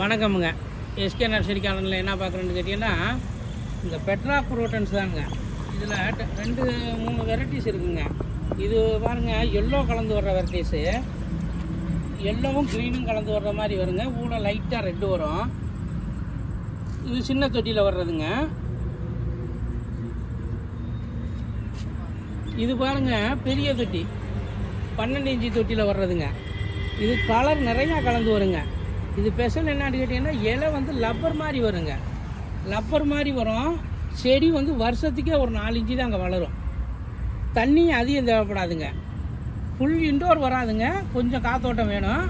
வணக்கமுங்க. SK nursery காலனில் என்ன பார்க்குறேன்னு கேட்டிங்கன்னா இந்த பெட்ரா குரோட்டன்ஸ் தாங்க. இதில் ரெண்டு மூணு வெரைட்டிஸ் இருக்குங்க. இது பாருங்கள் எல்லோ கலந்து வர்ற வெரைட்டிஸு எல்லோவும் க்ரீனும் கலந்து வர்ற மாதிரி வருங்க. ஊட லைட்டாக ரெட்டு வரும். இது சின்ன தொட்டியில் வர்றதுங்க. இது பாருங்க பெரிய தொட்டி. பன்னெண்டு இன்ச்சு தொட்டியில் வர்றதுங்க. இது கலர் நிறையா கலந்து வருங்க. இது ஸ்பெஷல் என்னன்னு கேட்டிங்கன்னா இலை வந்து லப்பர் மாதிரி வருங்க. லப்பர் மாதிரி வரும். செடி வந்து வருஷத்துக்கே ஒரு நாலு இன்ச்சு தான் அங்கே வளரும். தண்ணி அதிகம் தேவைப்படாதுங்க. ஃபுல் இன்டோர் வராதுங்க. கொஞ்சம் காத்தோட்டம் வேணும்.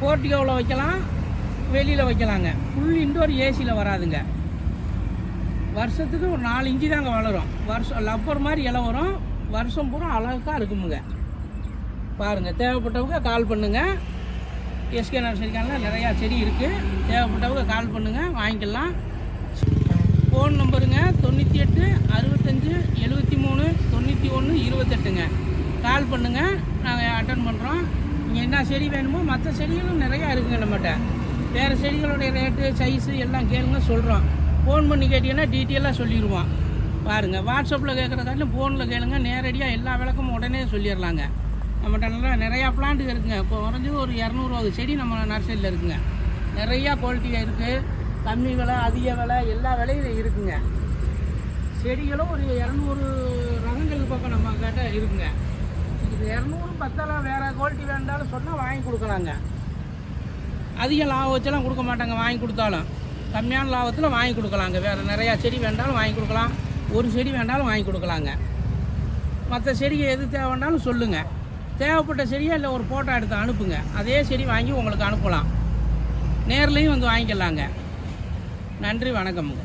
போர்ட்டிகோவில் வைக்கலாம். வெளியில் வைக்கலாங்க. ஃபுல் இன்டோர் ஏசியில் வராதுங்க. வருஷத்துக்கு ஒரு நாலு இன்ச்சு தாங்க வளரும். வருஷம் லப்பர் மாதிரி இலை வரும். வருஷம் பூரா அழகாக இருக்குமுங்க. பாருங்கள் தேவைப்பட்டவங்க கால் பண்ணுங்கள் எஸ்கே நர்சரிக்கான நிறையா செடி இருக்குது தேவைப்பட்டவங்க கால் பண்ணுங்கள் வாங்கிக்கலாம். ஃபோன் நம்பருங்க தொண்ணூற்றி எட்டு அறுபத்தஞ்சு எழுபத்தி மூணு தொண்ணூற்றி ஒன்று இருபத்தெட்டுங்க. கால் பண்ணுங்கள் நாங்கள் அட்டன் பண்ணுறோம் நீங்கள் என்ன செடி வேணுமோ மற்ற செடிகளும் நிறையா இருக்குங்க நம்மகிட்ட. வேறு செடிகளுடைய ரேட்டு சைஸு எல்லாம் கேளுங்க சொல்கிறோம் ஃபோன் பண்ணி கேட்டிங்கன்னா டீட்டெயிலாக சொல்லிடுவோம் பாருங்கள் வாட்ஸ்அப்பில் கேட்குறதாட்டிலும் ஃபோனில் கேளுங்க நேரடியாக எல்லா விளக்கமும் உடனே சொல்லிடலாங்க. நம்மகிட்ட நல்லா நிறையா பிளான்ட்டு இருக்குங்க. இப்போ குறைஞ்சி ஒரு இரநூறுவது செடி நம்ம நர்சரியில் இருக்குங்க. நிறையா குவாலிட்டியாக இருக்குது கம்மி விலை அதிக விலை எல்லா விலையிலும் இருக்குங்க. செடிகளும் ஒரு இரநூறு ரகங்கள் பக்கம் நம்ம கிட்ட இருக்குங்க. இது இரநூறு பத்தெல்லாம் வேறு குவாலிட்டி வேண்டாலும் சொன்னால் வாங்கி கொடுக்கலாங்க. அதிக லாபம் வச்செல்லாம் கொடுக்க மாட்டாங்க வாங்கி கொடுத்தாலும். கம்மியான லாபத்தில் வாங்கி கொடுக்கலாங்க. வேறு நிறையா செடி வேண்டாலும் வாங்கி கொடுக்கலாம். ஒரு செடி வேண்டாலும் வாங்கி கொடுக்கலாங்க. மற்ற செடிக்கு எது தேவைன்னாலும் சொல்லுங்கள் தேவைப்பட்ட செடியை இல்லை ஒரு ஃபோட்டோ எடுத்து அனுப்புங்க. அதே செடி வாங்கி உங்களுக்கு அனுப்பலாம். நேர்லேயும் வந்து வாங்கிக்கலாங்க. நன்றி வணக்கமுங்க.